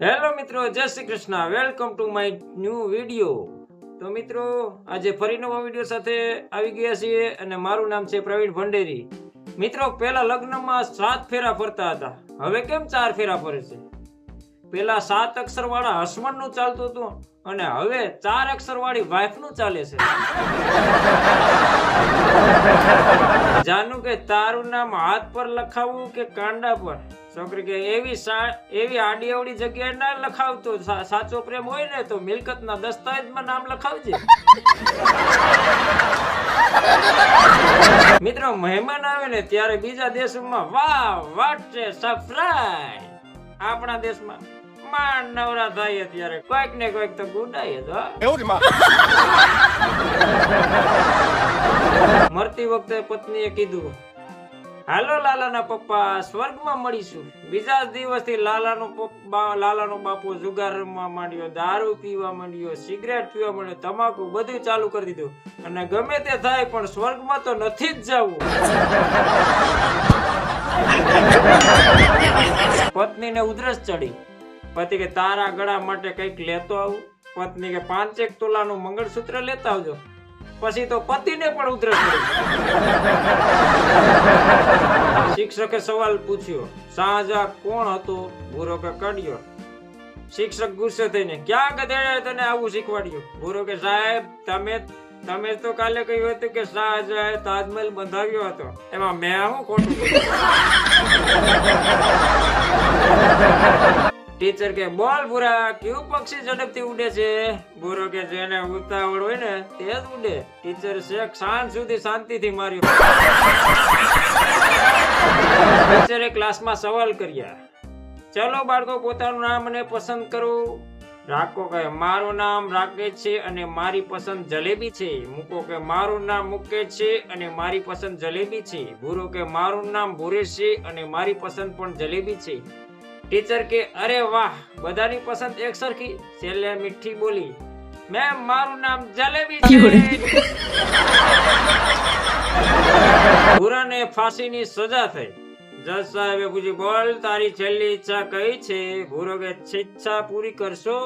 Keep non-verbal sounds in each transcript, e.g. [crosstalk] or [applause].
Hello મિત્રો, જય Shri Krishna. Welcome to my new video તો મિત્રો, આજે ફરી નવા વીડિયો સાથે આવી ગયા છીએ અને મારું નામ છે પ્રવીણ ભંડેરી. મિત્રો, પહેલા લગ્નમાં સાત ફેરા ફરતા હતા. હવે કેમ ચાર ફેરા ફરે છે? પેલા સાત અક્ષર વાળા હસબન્ડનું ચાલતું હતું અને હવે ચાર અક્ષર વાળી વાઇફનું ચાલે છે. જાનું કે તારું નામ હાથ પર લખાવું કે કાંડા પર? છોકરી કે એવી એવી આડી અવડી જગ્યાએ ના લખાવતો. સાચો પ્રેમ હોય ને તો મિલકતના દસ્તાવેજમાં નામ લખાવજે. [laughs] મિત્રો મહેમાન આવે ને ત્યારે બીજા દેશોમાં વાહ વાટ છે સરપ્રાઈઝ આપણા દેશમાં માંડ નવરા થાય ત્યારે કોઈક ને કોઈક તો ગુડાય જ મરતી વખતે પત્નીએ કીધું હાલો લાલાના પપ્પા, સ્વર્ગમાં મળીશું. બીજા જ દિવસથી લાલાનો લાલાનો બાપુ જુગાર રમવા માંડ્યો, દારૂ પીવા માંડ્યો, સિગરેટ પીવા માંડ્યો, તમાકુ બધું ચાલુ કરી દીધું. અને ગમે તે થાય પણ સ્વર્ગમાં તો નથી જ જવું. પત્નીને ઉધરસ ચડી. પતિ કે, તારા ગળા માટે કંઈક લેતો આવું. પત્ની કે, પાંચેક તોલાનું મંગળસૂત્ર લેતા આવજો. પછી તો પતિને પણ ઉધરસ શિક્ષકે સવાલ પૂછ્યો, સાજા કોણ હતો? ગુરો કે કડ્યો શિક્ષક ગુસ્સે થઈને, ક્યાં ગધેડે તને આવું શીખવાડ્યું? ગુરુ કે સાહેબ, તમે તમે તો કાલે કહ્યું હતું કે શાહજહાએ તાજમહેલ બંધાવ્યો હતો. એમાં મેં શું ખોટું? ટીચર કે, બોલ ભૂરા કયું પક્ષી ઝડપથી ઉડે છે? ભૂરો કે, જેને ઉતાવળ હોય ને, તે જ ઉડે. ટીચર શેખ સાંજ સુધી શાંતિથી માર્યો. ટીચરે ક્લાસમાં સવાલ કર્યા. ચલો બાળકો, પોતાનું નામ અને પસંદ કરો. રાખો કે મારું નામ રાકેશ છે અને મારી પસંદ જલેબી છે. મૂકો કે, મારું નામ મુકેશ છે અને મારી પસંદ જલેબી છે. ભૂરો કે, મારું નામ ભૂરેશ છે અને મારી પસંદ પણ જલેબી છે. ટીચર કે અરે વાહ બધાની પસંદ એક સરખી. છેલ્લે મીઠી બોલી મેમ મારું નામ જલેબી છે. ગુરાને ફાંસીની સજા થઈ. જજ સાહેબે પૂછ્યું બોલ તારી છેલ્લી ઈચ્છા કઈ છે? ગુરો કે ઈચ્છા પૂરી કરશો?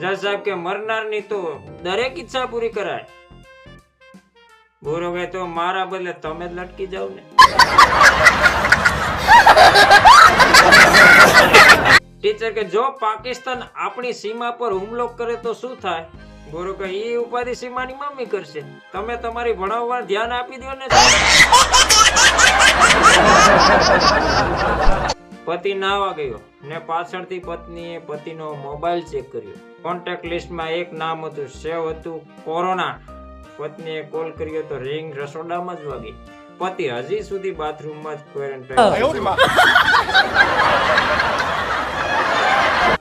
જજ સાહેબ કે મરનારની તો દરેક ઈચ્છા પૂરી કરાય. ગુરો કે તો મારા બદલે તમે જ લટકી જાવ ને. કે જો પાકિસ્તાન આપણી સીમા પર હુમલો કરે તો શું થાય? ગોરો કે એ ઉપાધિ સીમાની મમ્મી કરશે. તમે તમારી ભણાવવા ધ્યાન આપી દો ને પતિ નાવા ગયો ને પાછળથી પત્નીએ પતિનો મોબાઈલ ચેક કર્યો. કોન્ટેક્ટ લિસ્ટમાં એક નામ હતું સેવ હતું કોરોના. પત્નીએ કોલ કર્યો તો રિંગ રસોડામાં જ વાગી. પતિ હજી સુધી બાથરૂમમાં જ ક્વોરન્ટાઇન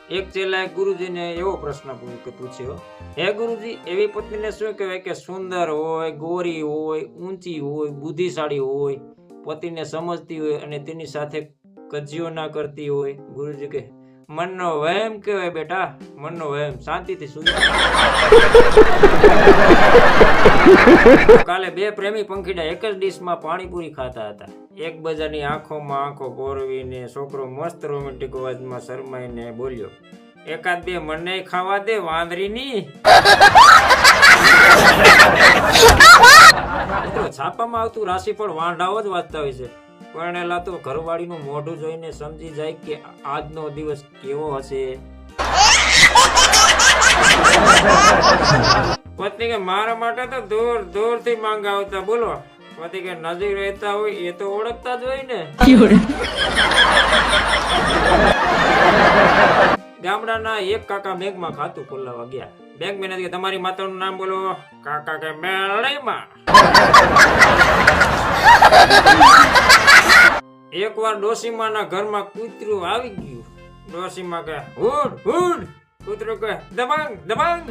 એક ચેલાએ ગુરુજીને એવો પ્રશ્ન પૂછ્યો, હે ગુરુજી, એવી પત્નીને શું કહેવાય કે સુંદર હોય, ગોરી હોય, ઊંચી હોય, બુદ્ધિશાળી હોય, પતિને સમજતી હોય અને તેની સાથે કજિયો ના કરતી હોય? ગુરુજી કે મનનો વહેમ કહેવાય બેટા, મનનો વહેમ. શાંતિથી સુઈ કાલે બે પ્રેમી પંખીડા એક જ ડીશમાં પાણીપુરી ખાતા હતા. એક બજારની આંખોમાં આંખો ગોરવીને છોકરો મસ્ત રોમેન્ટિક અવાજમાં શરમાઈને બોલ્યો, એકાદ બે મને ખાવા દે, વાંદરીની. છાપામાં આવતું રાશિફળ વાંઢાઓ જ વાંચતા હોય છે. પરણેલા તો ઘરવાળીનું મોઢું જોઈને સમજી જાય કે આજનો દિવસ કેવો હશે. પત્ની કે મારા માટે તો દૂર દૂરથી માંગ આવતા બોલો. પતિ કે નજીક રહેતા હોય એ તો ઓળખતા જ હોય ને. ગામડાના એક કાકા બેંકમાં ખાતું ખોલાવા ગયા. બેંક મેનેજર કે તમારી માતાનું નામ બોલો? કાકા કે મેળીમાં એકવાર ડોસીમાના ઘરમાં કૂતરું આવી ગયું. ડોસીમા કે હુડ હુડ. કૂતરું કહે, દબાંગ દબાંગ.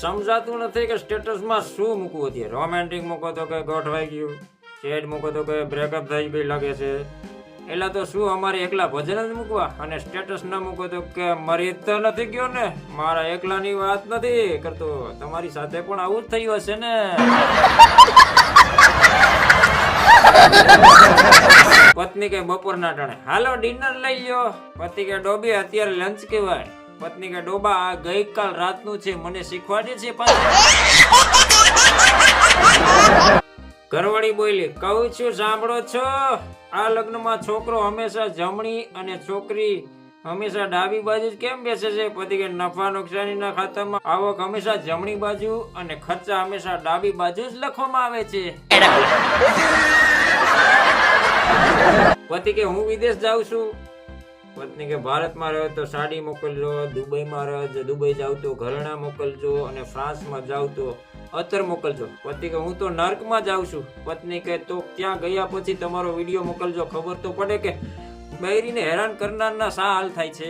સમજાતું નથી કે સ્ટેટસમાં શું મૂકવું અત્યારે રોમેન્ટિક મૂકો તો કે ગોઠવાઈ ગયું. ચેટ મૂકો તો કે બ્રેકઅપ થઈ ગઈ લાગે છે. એટલે તો શું અમારે એકલા ભજન જ મૂકવા? અને સ્ટેટસ ન મૂકો તો કે મરી તો નથી ગયો ને? મારા એકલાની વાત નથી કરતો. તમારી સાથે પણ આવું જ થયું હશે ને? પત્ની કે બપોરના ટાણે. હાલો, ડિનર લઈ લ્યો. પતિ કે ડોબી, અત્યારે લંચ કહેવાય. પત્ની કે ડોબા, આ ગઈકાલ રાતનું છે, મને શીખવાડે છે પાછું. ઘરવાળી બોલી, કહું છું, સાંભળો છો? આ લગ્નમાં છોકરો હંમેશા જમણી અને છોકરી હંમેશા ડાબી બાજુ કેમ બેસે છે? પછી કે નફા નુકસાનીના ખાતામાં આવક હંમેશા જમણી બાજુ અને ખર્ચા હંમેશા ડાબી બાજુ જ લખવામાં આવે છે. પતિ કે હું વિદેશ જાઉં છું? પત્ની કે ભારતમાં રહ્યો તો સાડી મોકલજો, દુબઈમાં રહ્યો તો દુબઈ જાવ તો ઘરેણા મોકલજો અને ફ્રાન્સમાં જાવ તો અત્તર મોકલજો. પતિ કે હું તો નર્કમાં જાઉં છું. પત્ની કે તો ત્યાં ગયા પછી તમારો વીડિયો મોકલજો? ખબર તો પડે કે બૈરીને હેરાન કરનારના શા હાલ થાય છે?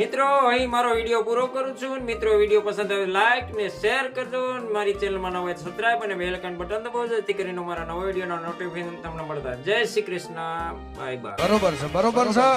મિત્રો, અહીં મારો વીડિયો પૂરો કરું છું મિત્રો, વીડિયો પસંદ આવે લાઈક ને શેર કરજો મારી ચેનલમાં નવા સબસ્ક્રાઇબ અને બેલ આઇકન બટન દબાવજો, જેથી કરીને મારા નવા વિડીયોના નોટિફિકેશન તમને મળતા જય. શ્રી કૃષ્ણ. બાય બાય બરોબર છે બરોબર છે